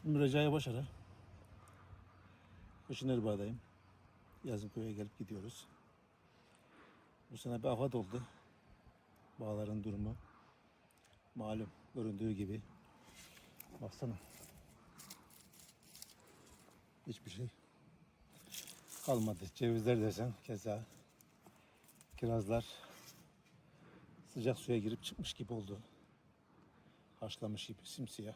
İsmim Recai Başarı. Kışın Erbaa'dayım. Yazın köye gelip gidiyoruz. Bu sene bir afat oldu. Bağların durumu malum göründüğü gibi. Baksana. Hiçbir şey kalmadı. Cevizler desen keza. Kirazlar sıcak suya girip çıkmış gibi oldu. Haşlamış gibi simsiyah.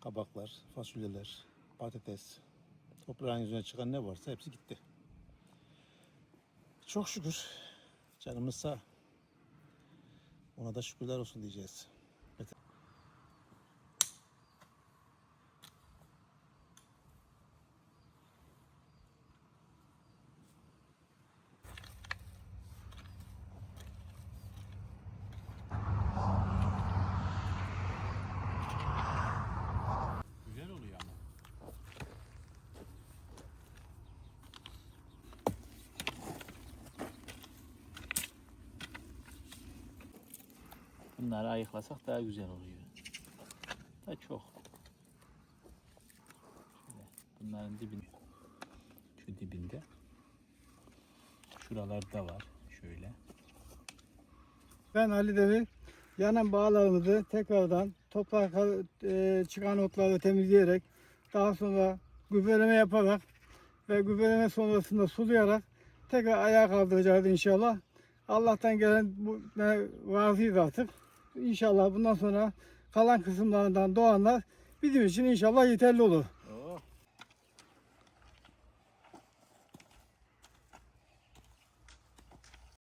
Kabaklar, fasulyeler, patates, toprağın yüzüne çıkan ne varsa hepsi gitti. Çok şükür canımız sağ. Ona da şükürler olsun diyeceğiz. Evet. Güzel oluyor ama. Bunları ayıklasak daha güzel oluyor. Da çok. Şöyle bunların dibinde. Şu dibinde. Şuralarda var. Şöyle. Ben Ali Demir. Yanan bağlarımızı tekrardan toprak e, çıkan otları temizleyerek daha sonra gübreleme yaparak ve gübreleme sonrasında sulayarak tekrar ayağa kaldıracağız inşallah. Allah'tan gelen bu razıyız artık. İnşallah bundan sonra kalan kısımlarından doğanlar bizim için inşallah yeterli olur.